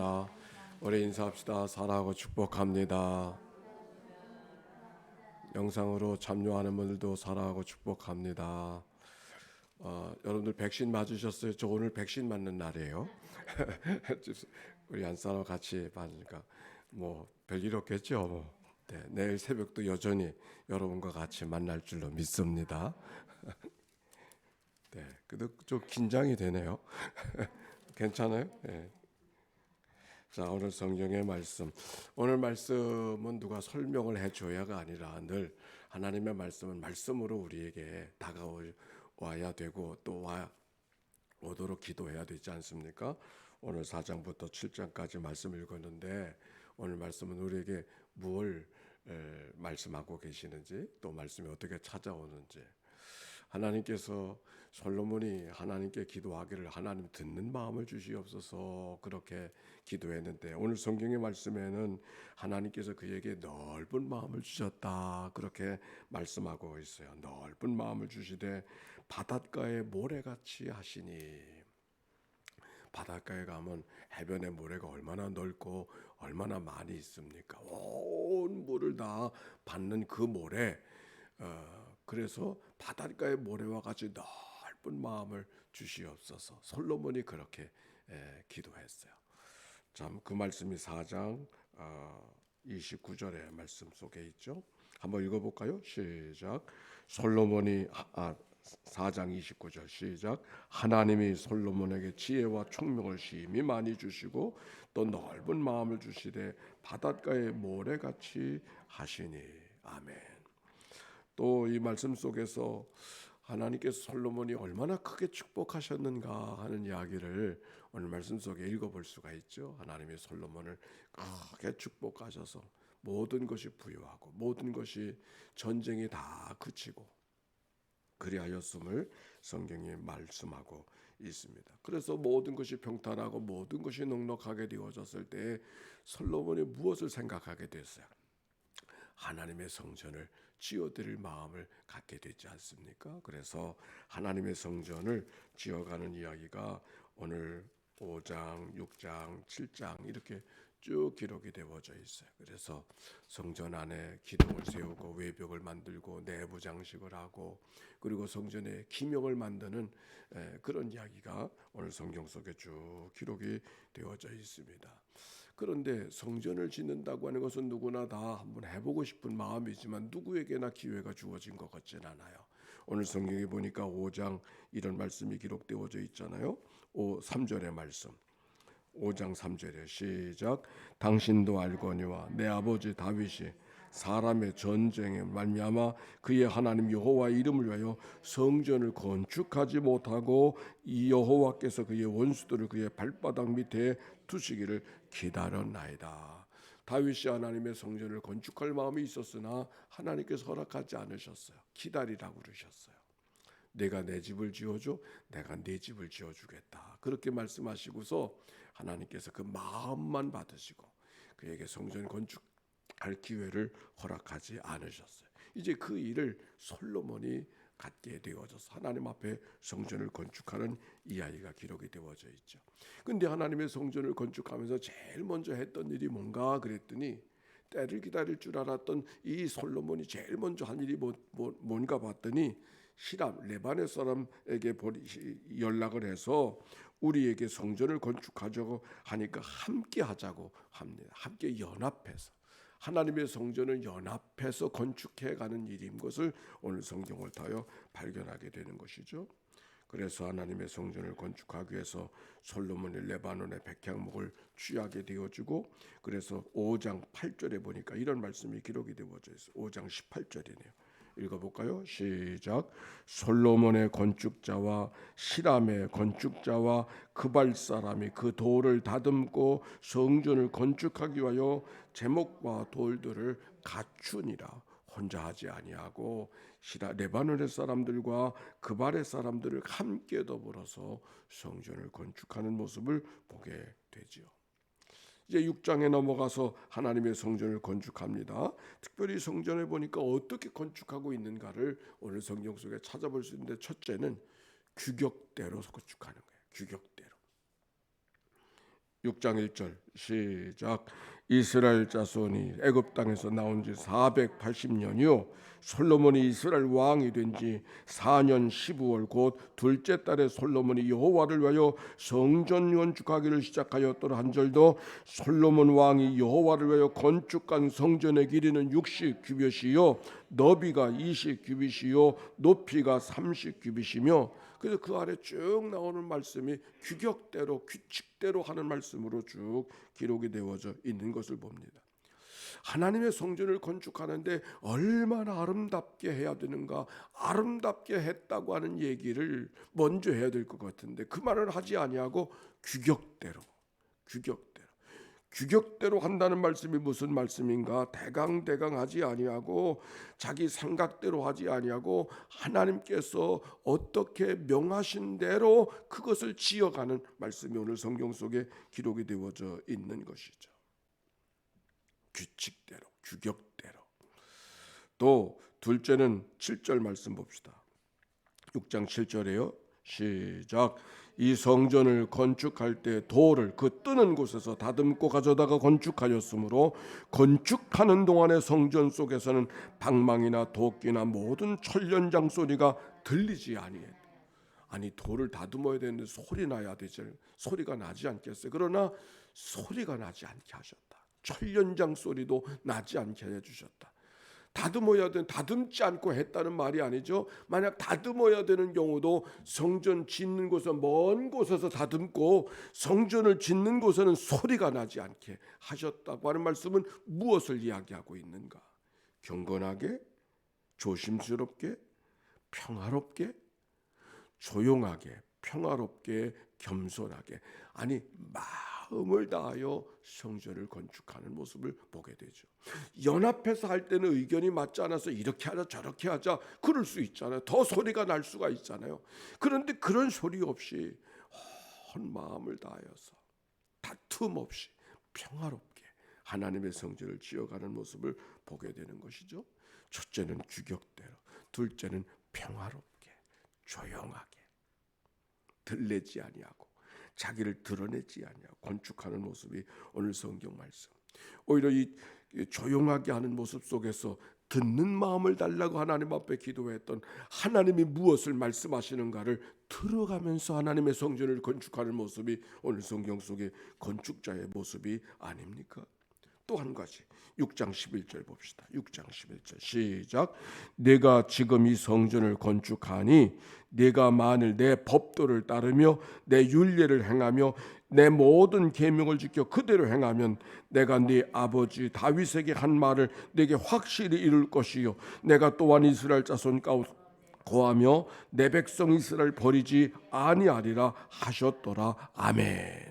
축복합니다. 우리 인사합시다. 사랑하고 축복합니다. 영상으로 참여하는 분들도 사랑하고 축복합니다. 어, 여러분들 백신 맞으셨어요? 저 오늘 백신 맞는 날이에요. 우리 안사람 같이 맞으니까 뭐 별일 없겠죠. 뭐. 네, 내일 새벽도 여전히 여러분과 같이 만날 줄로 믿습니다. 네, 그래도 좀 긴장이 되네요. 괜찮아요? 네. 자, 오늘 성경의 말씀. 오늘 말씀은 누가 설명을 해줘야가 아니라 늘 하나님의 말씀은 말씀으로 우리에게 다가와야 되고 또 와, 오도록 기도해야 되지 않습니까? 오늘 4장부터 7장까지 말씀 읽었는데 오늘 말씀은 우리에게 무엇을 말씀하고 계시는지 또 말씀이 어떻게 찾아오는지 하나님께서 솔로몬이 하나님께 기도하기를 하나님 듣는 마음을 주시옵소서 그렇게 기도했는데 오늘 성경의 말씀에는 하나님께서 그에게 넓은 마음을 주셨다 그렇게 말씀하고 있어요. 넓은 마음을 주시되 바닷가에 모래같이 하시니 바닷가에 가면 해변의 모래가 얼마나 넓고 얼마나 많이 있습니까? 온 물을 다 받는 그 모래. 어, 그래서 바닷가의 모래와 같이 넓은 마음을 주시옵소서. 솔로몬이 그렇게 에, 기도했어요. 참 그 말씀이 4장 어, 29절의 말씀 속에 있죠. 한번 읽어볼까요? 시작. 솔로몬이 아, 4장 29절 시작 하나님이 솔로몬에게 지혜와 총명을 심히 많이 주시고 또 넓은 마음을 주시되 바닷가의 모래같이 하시니 아멘. 또 이 말씀 속에서 하나님께서 솔로몬이 얼마나 크게 축복하셨는가 하는 이야기를 오늘 말씀 속에 읽어볼 수가 있죠. 하나님이 솔로몬을 크게 축복하셔서 모든 것이 부유하고 모든 것이 전쟁이 다 그치고 그리하였음을 성경이 말씀하고 있습니다. 그래서 모든 것이 평탄하고 모든 것이 넉넉하게 되어졌을 때 솔로몬이 무엇을 생각하게 됐어요? 하나님의 성전을 지어드릴 마음을 갖게 되지 않습니까? 그래서 하나님의 성전을 지어가는 이야기가 오늘 5장, 6장, 7장 이렇게 쭉 기록이 되어져 있어요. 그래서 성전 안에 기둥을 세우고 외벽을 만들고 내부 장식을 하고 그리고 성전에 기명을 만드는 그런 이야기가 오늘 성경 속에 쭉 기록이 되어져 있습니다. 그런데 성전을 짓는다고 하는 것은 누구나 다 한번 해보고 싶은 마음이지만 누구에게나 기회가 주어진 것 같진 않아요. 오늘 성경에 보니까 5장 이런 말씀이 기록되어져 있잖아요. 5, 3절의 말씀. 5장 3절에 시작 당신도 알거니와 내 아버지 다윗이 사람의 전쟁에 말미암아 그의 하나님 여호와 이름을 위하여 성전을 건축하지 못하고 이 여호와께서 그의 원수들을 그의 발바닥 밑에 두시기를 기다렸나이다. 다윗이 하나님의 성전을 건축할 마음이 있었으나 하나님께서 허락하지 않으셨어요. 기다리라고 그러셨어요. 내가 내 집을 지어줘, 내가 내 집을 지어주겠다. 그렇게 말씀하시고서 하나님께서 그 마음만 받으시고 그에게 성전 건축 할 기회를 허락하지 않으셨어요. 이제 그 일을 솔로몬이 갖게 되어져서 하나님 앞에 성전을 건축하는 이야기가 기록이 되어져 있죠. 근데 하나님의 성전을 건축하면서 제일 먼저 했던 일이 뭔가 그랬더니 때를 기다릴 줄 알았던 이 솔로몬이 제일 먼저 한 일이 뭐, 뭐, 뭔가 봤더니 시람 레바네 사람에게 연락을 해서 우리에게 성전을 건축하자고 하니까 함께 하자고 합니다. 함께 연합해서 하나님의 성전을 연합해서 건축해 가는 일인 것을 오늘 성경을 타여 발견하게 되는 것이죠. 그래서 하나님의 성전을 건축하기 위해서 솔로몬이 레바논의 백향목을 취하게 되어주고 그래서 5장 8절에 보니까 이런 말씀이 기록이 되어져 있어요. 5장 18절이네요. 읽어볼까요? 시작. 솔로몬의 건축자와 시람의 건축자와 그발 사람이 그 돌을 다듬고 성전을 건축하기 위하여 제목과 돌들을 갖추니라. 혼자 하지 아니하고 시라 레바논의 사람들과 그발의 사람들을 함께 더불어서 성전을 건축하는 모습을 보게 되지요. 이제 6장에 넘어가서 하나님의 성전을 건축합니다. 특별히 성전을 보니까 어떻게 건축하고 있는가를 오늘 성경 속에 찾아볼 수 있는데 첫째는 규격대로 건축하는 거예요. 규격대로. 6장 1절 시작 이스라엘 자손이 애굽 땅에서 나온 지 480년이요. 솔로몬이 이스라엘 왕이 된 지 4년 12월 곧 둘째 달에 솔로몬이 여호와를 위하여 성전 건축하기를 시작하였더라 한 절도 솔로몬 왕이 여호와를 위하여 건축한 성전의 길이는 60 규빗이요. 너비가 20 규빗이요. 높이가 30 규빗이며 그래서 그 아래 쭉 나오는 말씀이 규격대로 규칙대로 하는 말씀으로 쭉 기록이 되어져 있는 것을 봅니다. 하나님의 성전을 건축하는데 얼마나 아름답게 해야 되는가 아름답게 했다고 하는 얘기를 먼저 해야 될 것 같은데 그 말을 하지 아니하고 규격대로 규격대로 규격대로 한다는 말씀이 무슨 말씀인가 대강 대강 하지 아니하고 자기 생각대로 하지 아니하고 하나님께서 어떻게 명하신 대로 그것을 지어가는 말씀이 오늘 성경 속에 기록이 되어져 있는 것이죠. 규칙대로 규격대로 또 둘째는 7절 말씀 봅시다. 6장 7절에요. 시작 이 성전을 건축할 때 돌을 그 뜨는 곳에서 다듬고 가져다가 건축하였으므로 건축하는 동안의 성전 속에서는 방망이나 도끼나 모든 천연장 소리가 들리지 아니해. 아니 돌을 다듬어야 되는데 소리 나야 되죠. 소리가 나지 않겠어요. 그러나 소리가 나지 않게 하셨다. 천연장 소리도 나지 않게 해주셨다. 다듬어야 되는 다듬지 않고 했다는 말이 아니죠. 만약 다듬어야 되는 경우도 성전 짓는 곳은 먼 곳에서 다듬고 성전을 짓는 곳에는 소리가 나지 않게 하셨다고 하는 말씀은 무엇을 이야기하고 있는가? 경건하게, 조심스럽게, 평화롭게, 조용하게, 평화롭게, 겸손하게? 아니 마음을 다하여 성전을 건축하는 모습을 보게 되죠. 연합해서 할 때는 의견이 맞지 않아서 이렇게 하자 저렇게 하자 그럴 수 있잖아요. 더 소리가 날 수가 있잖아요. 그런데 그런 소리 없이 온 마음을 다하여서 다툼 없이 평화롭게 하나님의 성전을 지어가는 모습을 보게 되는 것이죠. 첫째는 규격대로, 둘째는 평화롭게, 조용하게 들레지 아니하고 자기를 드러내지 아니하고 건축하는 모습이 오늘 성경 말씀. 오히려 이 조용하게 하는 모습 속에서 듣는 마음을 달라고 하나님 앞에 기도했던 하나님이 무엇을 말씀하시는가를 들어가면서 하나님의 성전을 건축하는 모습이 오늘 성경 속의 건축자의 모습이 아닙니까? 또 한 가지 6장 11절 봅시다. 6장 11절 시작. 내가 지금 이 성전을 건축하니 내가 만일 내 법도를 따르며 내 율례를 행하며 내 모든 계명을 지켜 그대로 행하면 내가 네 아버지 다윗에게 한 말을 내게 확실히 이룰 것이요 내가 또한 이스라엘 자손 가운데 고하며 내 백성 이스라엘 버리지 아니하리라 하셨더라 아멘.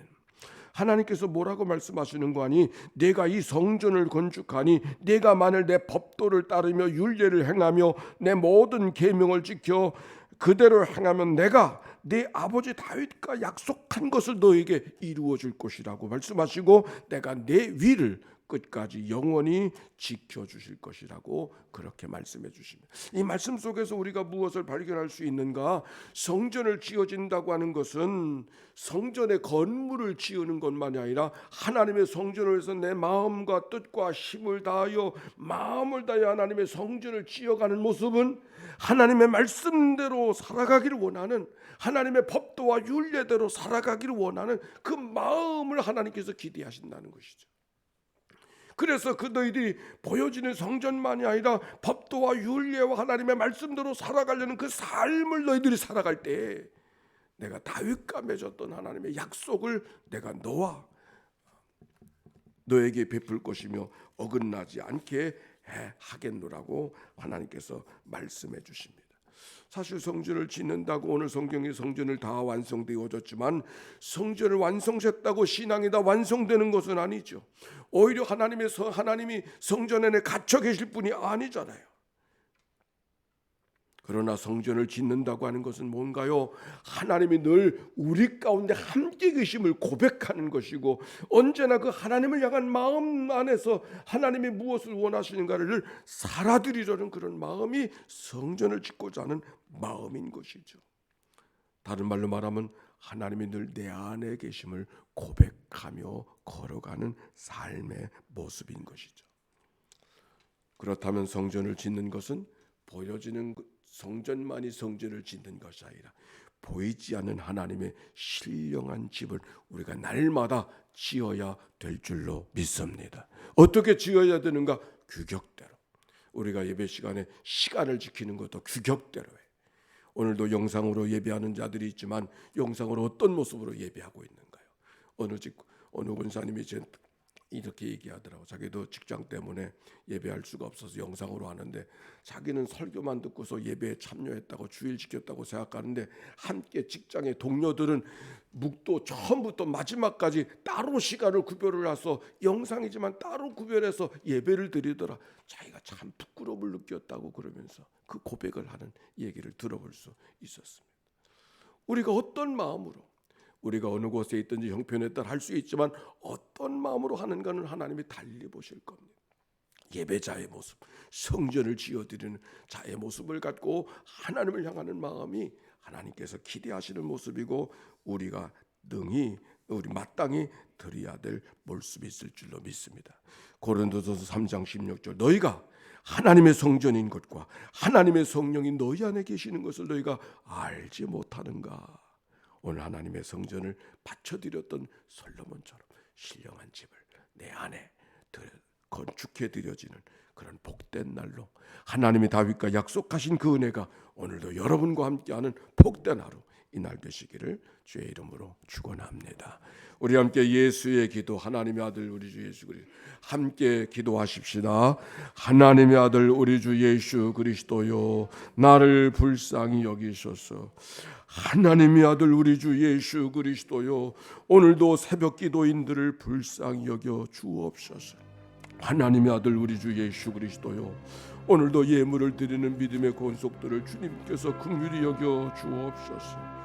하나님께서 뭐라고 말씀하시는 거 아니? 내가 이 성전을 건축하니 내가 만일 내 법도를 따르며 율례를 행하며 내 모든 계명을 지켜 그대로 행하면 내가 내 아버지 다윗과 약속한 것을 너에게 이루어 줄 것이라고 말씀하시고 내가 내 위를 끝까지 영원히 지켜 주실 것이라고 그렇게 말씀해 주십니다. 이 말씀 속에서 우리가 무엇을 발견할 수 있는가? 성전을 지어진다고 하는 것은 성전의 건물을 지으는 것만이 아니라 하나님의 성전을 위해서 내 마음과 뜻과 힘을 다하여 마음을 다하여 하나님의 성전을 지어가는 모습은 하나님의 말씀대로 살아가기를 원하는 하나님의 법도와 율례대로 살아가기를 원하는 그 마음을 하나님께서 기대하신다는 것이죠. 그래서 그 너희들이 보여지는 성전만이 아니라 법도와 율례와 하나님의 말씀대로 살아가려는 그 삶을 너희들이 살아갈 때 내가 다윗과 맺었던 하나님의 약속을 내가 너와 너에게 베풀 것이며 어긋나지 않게 해 하겠노라고 하나님께서 말씀해 주십니다. 사실 성전을 짓는다고 오늘 성경의 성전을 다 완성되어졌지만 성전을 완성했다고 신앙이 다 완성되는 것은 아니죠. 오히려 하나님의 성, 하나님이 성전 안에 갇혀 계실 분이 아니잖아요. 그러나 성전을 짓는다고 하는 것은 뭔가요? 하나님이 늘 우리 가운데 함께 계심을 고백하는 것이고 언제나 그 하나님을 향한 마음 안에서 하나님이 무엇을 원하시는가를 살아드리려는 그런 마음이 성전을 짓고자 하는 마음인 것이죠. 다른 말로 말하면 하나님이 늘 내 안에 계심을 고백하며 걸어가는 삶의 모습인 것이죠. 그렇다면 성전을 짓는 것은 보여지는 그 성전만이 성전을 짓는 것이 아니라 보이지 않는 하나님의 신령한 집을 우리가 날마다 지어야 될 줄로 믿습니다. 어떻게 지어야 되는가? 규격대로. 우리가 예배 시간에 시간을 지키는 것도 규격대로 해. 오늘도 영상으로 예배하는 자들이 있지만 영상으로 어떤 모습으로 예배하고 있는가요? 어느 집 어느 권사님이 제 이렇게 얘기하더라고. 자기도 직장 때문에 예배할 수가 없어서 영상으로 하는데 자기는 설교만 듣고서 예배에 참여했다고 주일 지켰다고 생각하는데 함께 직장의 동료들은 묵도 처음부터 마지막까지 따로 시간을 구별을 해서 영상이지만 따로 구별해서 예배를 드리더라. 자기가 참 부끄러움을 느꼈다고 그러면서 그 고백을 하는 얘기를 들어볼 수 있었습니다. 우리가 어떤 마음으로 우리가 어느 곳에 있든지 형편에 따라 할 수 있지만 어떤 마음으로 하는가는 하나님이 달리 보실 겁니다. 예배자의 모습, 성전을 지어드리는 자의 모습을 갖고 하나님을 향하는 마음이 하나님께서 기대하시는 모습이고 우리가 능히 우리 마땅히 드려야 될 모습이 있을 줄로 믿습니다. 고린도전서 3장 16절 너희가 하나님의 성전인 것과 하나님의 성령이 너희 안에 계시는 것을 너희가 알지 못하는가? 오늘 하나님의 성전을 바쳐드렸던 솔로몬처럼 신령한 집을 내 안에 건축해 드려지는 그런 복된 날로 하나님이 다윗과 약속하신 그 은혜가 오늘도 여러분과 함께하는 복된 하루 이 날 되시기를 주의 이름으로 축원합니다. 우리 함께 예수의 기도 하나님의 아들 우리 주 예수 그리스도 함께 기도하십시다. 하나님의 아들 우리 주 예수 그리스도요 나를 불쌍히 여기소서. 하나님의 아들 우리 주 예수 그리스도요 오늘도 새벽 기도인들을 불쌍히 여겨 주옵소서. 하나님의 아들 우리 주 예수 그리스도요 오늘도 예물을 드리는 믿음의 권속들을 주님께서 긍휼히 여겨 주옵소서.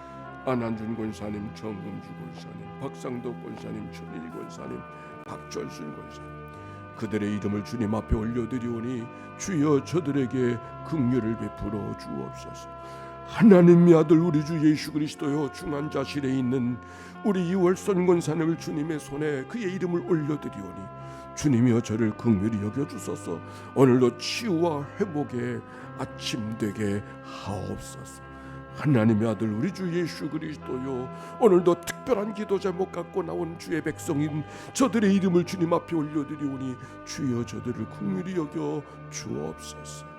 안한준 권사님, 정금주 권사님, 박상덕 권사님, 천일이 권사님, 박철순 권사님 그들의 이름을 주님 앞에 올려드리오니 주여 저들에게 긍휼을 베풀어 주옵소서. 하나님의 아들 우리 주 예수 그리스도여 중환자실에 있는 우리 이월선 권사님을 주님의 손에 그의 이름을 올려드리오니 주님이여 저를 긍휼히 여겨 주소서. 오늘도 치유와 회복의 아침 되게 하옵소서. 하나님의 아들 우리 주 예수 그리스도요 오늘도 특별한 기도 제목 갖고 나온 주의 백성인 저들의 이름을 주님 앞에 올려드리오니 주여 저들을 긍휼히 여겨 주옵소서.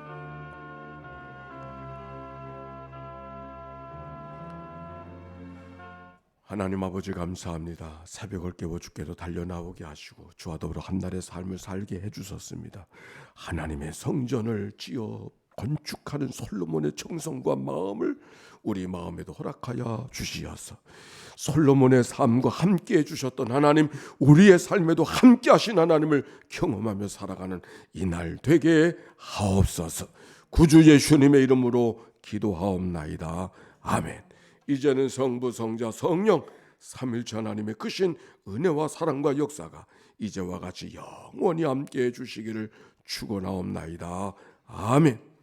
하나님 아버지 감사합니다. 새벽을 깨워 주께도 달려나오게 하시고 주와 더불어 한날의 삶을 살게 해주셨습니다. 하나님의 성전을 지어 건축하는 솔로몬의 정성과 마음을 우리 마음에도 허락하여 주시어서 솔로몬의 삶과 함께 해주셨던 하나님 우리의 삶에도 함께 하신 하나님을 경험하며 살아가는 이날 되게 하옵소서. 구주 예수님의 이름으로 기도하옵나이다. 아멘. 이제는 성부 성자 성령 삼일체 하나님의 크신 은혜와 사랑과 역사가 이제와 같이 영원히 함께 해 주시기를 축원하옵나이다. 아멘